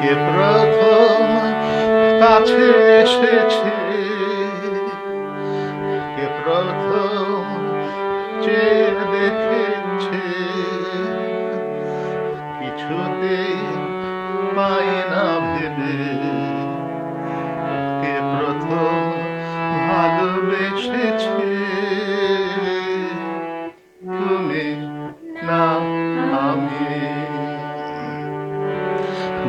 কে প্রথম কাছে এসেছে। কে প্রথম চেয়ে দেখেছে। কিছুতেই পায় না ভেবে। কে প্রথম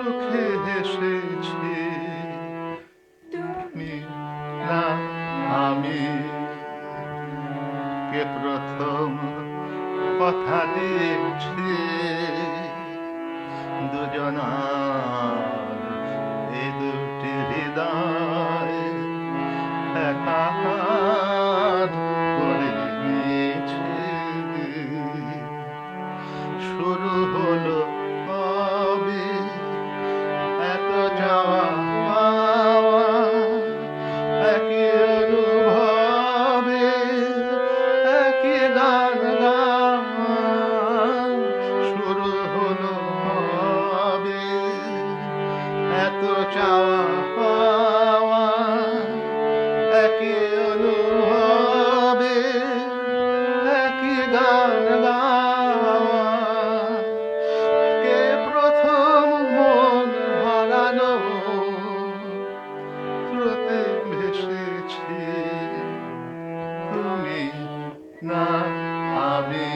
সুখে হেসেছে তুমি না আমি। কে প্রথম কথা দিয়েছে? দুজনার না আমি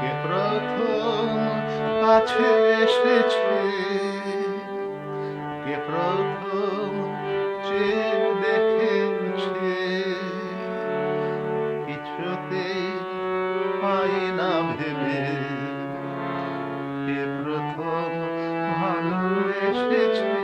কে প্রথম কাছে এসেছে? কে প্রথম যে দেখেছে? কিছুতেই পাই না ভেবে। কে প্রথম ভালো এসেছে?